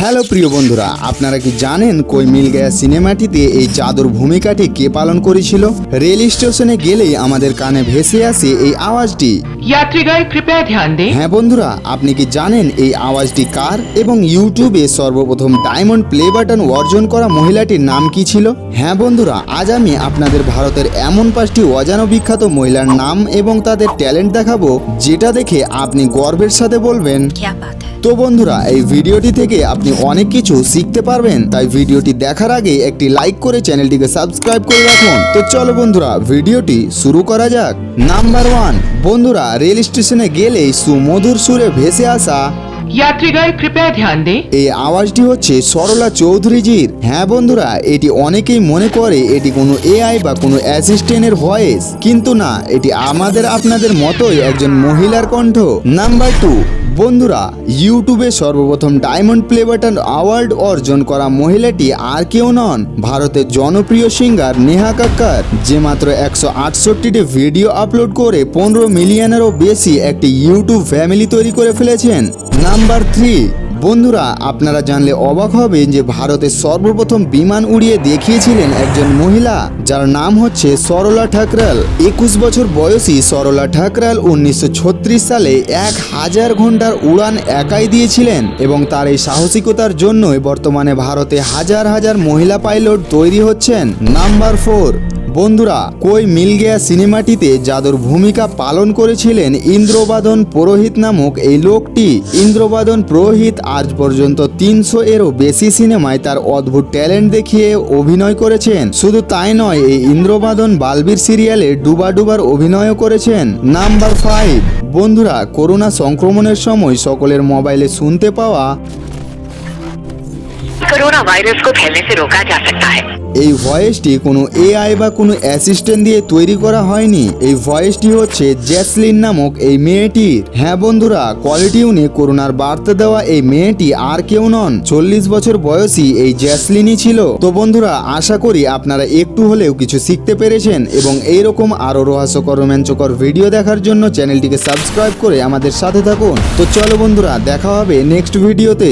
Hello প্রিয় বন্ধুরা আপনারা কি জানেন কই মিল গয়া সিনেমাটিতে এই চাদর ভূমিকাটি কে পালন করেছিল? রেল স্টেশনে গেলেই আমাদের কানে ভেসে আসে এই আওয়াজটি। হ্যাঁ বন্ধুরা আপনি কি জানেন এই আওয়াজটি কার এবং ইউটিউবে সর্বপ্রথম ডায়মন্ড প্লে বাটন অর্জন করা মহিলাটির নাম কি ছিল? হ্যাঁ বন্ধুরা আজ আমি আপনাদের ভারতের এমন পাঁচটি অজান বিখ্যাত মহিলার নাম এবং তাদের ট্যালেন্ট দেখাবো যেটা দেখে আপনি গর্বের সাথে বলবেন। তো বন্ধুরা এই ভিডিওটি থেকে আপনি অনেক কিছু শিখতে পারবেন তাই ভিডিওটি দেখার আগে একটি লাইক করে চ্যানেলটিকে সাবস্ক্রাইব করে রাখুন তো চলো বন্ধুরা ভিডিওটি শুরু করা যাক নাম্বার ওয়ান বন্ধুরা রেল স্টেশনে গেলেই সুমধুর সুরে ভেসে আসা यात्रीगण कृपया ध्यान दें এই আওয়াজটি হচ্ছে সরলা চৌধুরীজির হ্যাঁ বন্ধুরা এটি অনেকেই মনে করে এটি কোনো এআই বা কোনো অ্যাসিস্ট্যান্টের ভয়েস কিন্তু না এটি আমাদের আপনাদের মতোই একজন মহিলার কণ্ঠ নাম্বার টু বন্ধুরা, ইউটিউবে সর্বপ্রথম ডায়মন্ড প্লে বাটন অ্যাওয়ার্ড অর্জন করা মহিলাটি আর কেউ নন, ভারতের জনপ্রিয় সিঙ্গার নেহা কাক্কার, যে মাত্র একশো আটষট্টিটি ভিডিও আপলোড করে পনেরো মিলিয়নেরও বেশি একটি ইউটিউব ফ্যামিলি তৈরি করে ফেলেছেন। নাম্বার থ্রি বন্ধুরা, আপনারা জানলে অবাক হবেন যে ভারতের সর্বপ্রথম বিমান উড়িয়ে দেখিয়েছিলেন একজন মহিলা, যার নাম হচ্ছে সরলা ঠাকরাল। একুশ বছর বয়সী সরলা ঠাকরাল উনিশশো ছত্রিশ সালে এক হাজার ঘণ্টার উড়ান একাই দিয়েছিলেন এবং তার এই সাহসিকতার জন্যই বর্তমানে ভারতে হাজার হাজার মহিলা পাইলট তৈরি হচ্ছেন। নাম্বার ফোর বন্ধুরা, কই মিল গেয়া সিনেমাটিতে যাদুর ভূমিকা পালন করেছিলেন ইন্দ্রবাদন পুরোহিত নামক এই লোকটি। ইন্দ্রবাদন পুরোহিত আজ পর্যন্ত তিনশো এরও বেশি সিনেমায় তার অদ্ভুত ট্যালেন্ট দেখিয়ে অভিনয় করেছেন। শুধু তাই নয়, এই ইন্দ্রবাদন বালবীর সিরিয়ালে ডুবা ডুবার অভিনয়ও করেছেন। Number five. বন্ধুরা, করোনা সংক্রমণের সময় সকলের মোবাইলে শুনতে পাওয়া कोरोना वायरस को फैलने से रोका जा सकता है এই ভয়েসটি কোনো এআই বা কোনো অ্যাসিস্ট্যান্ট দিয়ে তৈরি করা হয়নি এই ভয়েসটি হচ্ছে জ্যাসলিন নামক এই মেয়েটির হ্যাঁ বন্ধুরা কোয়ালিটি ইউনে করোনার বার্তা দেওয়া এই মেয়েটি আর কেউ নন চল্লিশ বছর বয়সী এই জ্যাসলিনই ছিল তো বন্ধুরা আশা করি আপনারা একটু হলেও কিছু শিখতে পেরেছেন এবং এইরকম আরও রহস্যকর রোমাঞ্চকর ভিডিও দেখার জন্য চ্যানেলটিকে সাবস্ক্রাইব করে আমাদের সাথে থাকুন তো চলো বন্ধুরা দেখা হবে নেক্সট ভিডিওতে